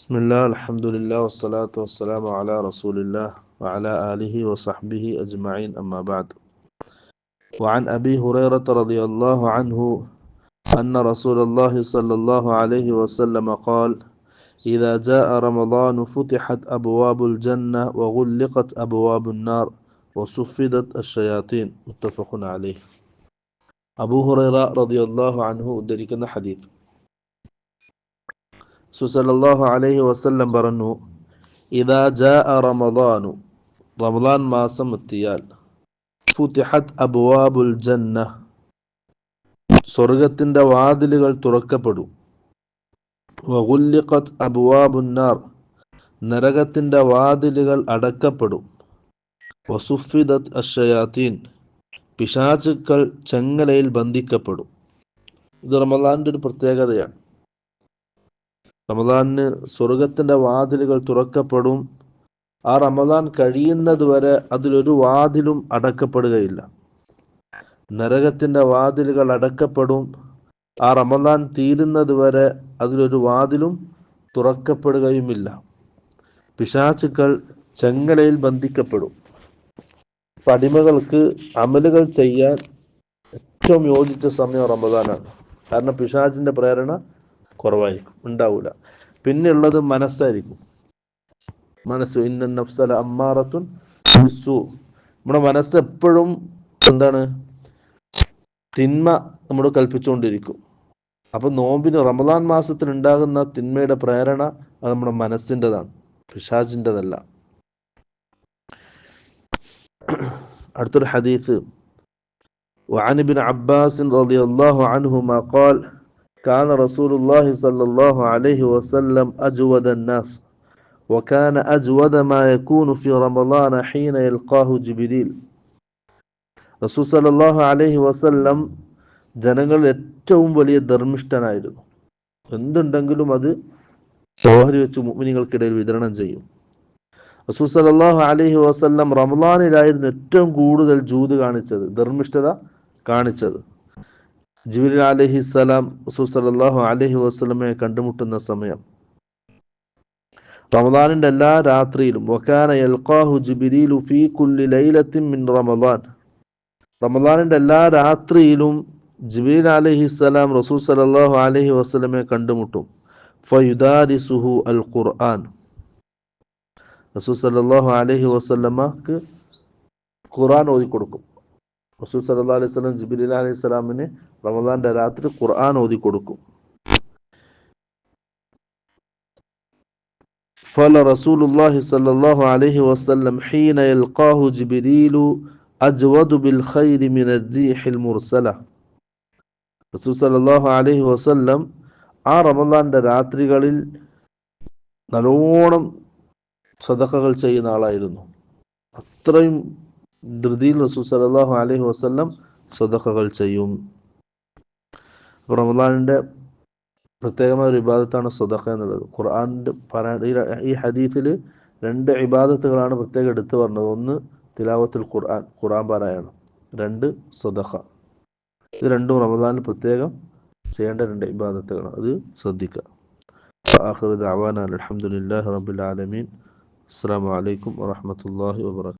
بسم الله الحمد لله والصلاة والسلام على رسول الله وعلى آله وصحبه أجمعين أما بعد. وعن أبي هريرة رضي الله عنه أن رسول الله صلى الله عليه وسلم قال إذا جاء رمضان فتحت أبواب الجنة وغلقت أبواب النار وصفدت الشياطين. متفق عليه. أبو هريرة رضي الله عنه دركنا حديث. സുസലല്ലാഹു അലൈഹി വസല്ലം പറഞ്ഞു ഇതാ ജാ റമദാനു. റമദാൻ മാസം എത്തിയാൽ ഫുതിഹത് അബ്വാബുൽ ജന്ന സ്വർഗത്തിന്റെ വാതിലുകൾ തുറക്കപ്പെടും. വഗുല്ലിഖത് അബ്വാബുന്നാർ നരകത്തിന്റെ വാതിലുകൾ അടക്കപ്പെടും. വസുഫിദത് അഷയാത്തീൻ പിശാചുക്കൾ ചെങ്ങലയിൽ ബന്ധിക്കപ്പെടും. ഇത് റമദാന്റെ ഒരു പ്രത്യേകതയാണ്. റമദാനിന് സ്വർഗത്തിന്റെ വാതിലുകൾ തുറക്കപ്പെടും. ആ റമദാൻ കഴിയുന്നത് വരെ അതിലൊരു വാതിലും അടക്കപ്പെടുകയില്ല. നരകത്തിന്റെ വാതിലുകൾ അടക്കപ്പെടും. ആ റമദാൻ തീരുന്നത് വരെ അതിലൊരു വാതിലും തുറക്കപ്പെടുകയുമില്ല. പിശാചുക്കൾ ചെങ്ങലയിൽ ബന്ധിക്കപ്പെടും. അടിമകൾക്ക് അമലുകൾ ചെയ്യാൻ ഏറ്റവും യോജിച്ച സമയം റമദാനാണ്. കാരണം പിശാചിന്റെ പ്രേരണ കുറവായിരിക്കും ഉണ്ടാവില്ല പിന്നെ ഉള്ളത് മനസ്സായിരിക്കും മനസ്സ് ഇന്ന നഫ്സല അമ്മാറത്തുൻ ബിസ്സു നമ്മുടെ മനസ്സ് എപ്പോഴും എന്താണ് തിന്മ നമ്മൾ കൽപ്പിച്ചുകൊണ്ടിരിക്കും അപ്പൊ നോമ്പിന് റമദാൻ മാസത്തിൽ ഉണ്ടാകുന്ന തിന്മയുടെ പ്രേരണ അത് നമ്മുടെ മനസ്സിൻ്റെതാണ് പിശാജിൻ്റെതല്ല അടുത്തൊരു ഹദീസ് وعن ابن عباس رضي الله عنهما قال كان رسول الله صلى الله عليه وسلم أجود الناس وكان أجود ما يكون في رمضان حين يلقاه جبريل റസൂൽ സല്ലല്ലാഹു അലൈഹി വസല്ലം ജനങ്ങൾ ഏറ്റവും വലിയ ധർമ്മിഷ്ഠനായിരുന്നു എന്തുണ്ടെങ്കിലും അത് ഓഹരി വെച്ച് മുഅ്മിനീങ്ങൾക്കിടയിൽ വിതരണം ചെയ്യും റസൂൽ സല്ലല്ലാഹു അലൈഹി വസല്ലം റമദാനിലായിരുന്നു ഏറ്റവും കൂടുതൽ ജൂത് കാണിച്ചത് ധർമ്മിഷ്ഠത കാണിച്ചത് ജിബിൽ അലഹിസലാം സുസലല്ലാഹു അലഹി വസ്ലമയെ കണ്ടുമുട്ടുന്ന സമയം. റമദാനിന്റെ എല്ലാ രാത്രിയിലും വക്കാന യൽഖാഹു ജിബിരിലു ഫീ കുല്ലി ലൈലത്തിൻ മിൻ റമദാൻ. റമദാനിന്റെ എല്ലാ രാത്രിയിലും ജിബിൽ അലഹിസലാം റസൂൽ സലല്ലാഹു അലഹി വസ്ലമെ കണ്ടുമുട്ടും. ഫയുദാരിസുഹു അൽ ഖുർആൻ. റസൂൽ സലല്ലാഹു അലഹി വസ്ലമക്ക് ഖുർആൻ ഓതി കൊടുക്കും റസൂൽ സല്ലാ അലൈഹി സ്വലം ജിബിലി അലൈഹി സ്വലാമിന് റമദാന്റെ രാത്രി ഖുർആൻ ഓതി കൊടുക്കും فل رسول الله صلى الله عليه وسلم حين يلقاه جبريل أجود بالخير من الريح المرسلة റസൂൽ സല്ലല്ലാഹു അലൈഹി വസല്ലം ആ റമദാന്റെ രാത്രികളിൽ നല്ലോണം സദക്കകൾ ചെയ്യുന്ന ആളായിരുന്നു അത്രയും ധൃതിയിൽ റസൂൽ സലാഹു അലഹി വസ്ല്ലം സ്വതക്കകൾ ചെയ്യും. റമദാനിന്റെ പ്രത്യേകമായ ഒരു ഇബാദത്താണ് സ്വതക്ക എന്നുള്ളത്. ഖുർആാനിന്റെ ഈ ഹദീഫിൽ രണ്ട് ഇബാദത്തുകളാണ് പ്രത്യേകം എടുത്തു പറഞ്ഞത്. ഒന്ന് തിലാവത്തുൽ ഖുർആൻ ഖുർആൻ പാരായണം. രണ്ട് സ്വതക്ക. ഇത് രണ്ടും റമദാനിൽ പ്രത്യേകം ചെയ്യേണ്ട രണ്ട് ഇബാദത്തുകളാണ്. അത് ശ്രദ്ധിക്കുക. ആഖിർ ദഅവാന അൽഹംദുലില്ലാഹി റബ്ബിൽ ആലമീൻ. അസ്സലാമു അലൈക്കും വറഹ്മത്തുള്ളാഹി വബറകാതുഹു